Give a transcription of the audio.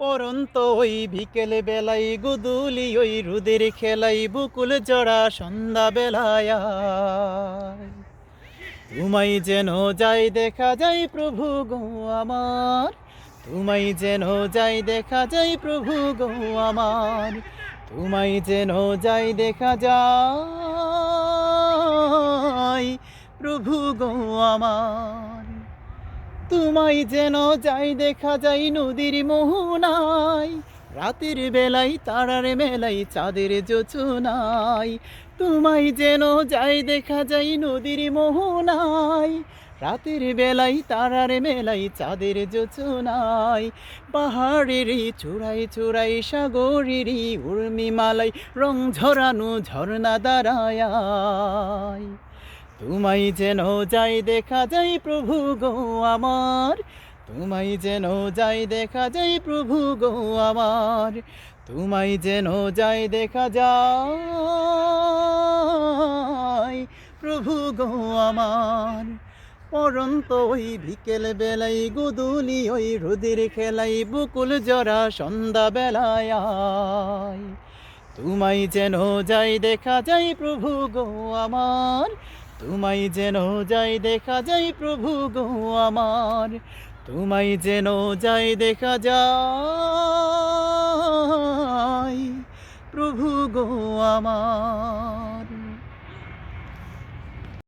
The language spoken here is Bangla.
পরন্ত ওই বিকেল বেলাই গুদুলি ওই রুদের খেলাই বুকুল জড়া সন্ধ্যা বেলায় তোমাই যেন যাই দেখা যাই প্রভু গো আমার তোমাই যেন যাই দেখা যাই প্রভু গো আমার তোমাই যেন যাই দেখা যায় প্রভু গো আমার। তোমায় যেন যাই দেখা যায় নদীর মোহনায়, রাতের বেলায় তারার মেলাই চাঁদের যোচনায় তোমায় যেন যাই দেখা যায় নদীর মোহনায়, রাতের বেলায় তারার মেলাই চাঁদের যোচনায় পাহাড়ের চূড়াই চূড়াই সাগরের উর্মিমালাই রং ঝরানো ঝর্ণা দাঁড়ায়। তোমায় যেন যাই দেখা যাই প্রভু গো আমার। তোমায় যেন যাই দেখা যাই প্রভু গো আমার। তোমায় যেন যাই দেখা যায় প্রভু গো আমার। পরন্ত ওই বিকেল বেলাই, গুদুলি ওই রুদির খেলাই, বুকুল জরা সন্ধ্যা বেলায়। তোমায় যেন যাই দেখা যাই প্রভু গো আমার। তোমায় যেন যাই দেখা যাই প্রভু গো আমার। তোমায় যেন যাই দেখা যায় প্রভু গো আমার।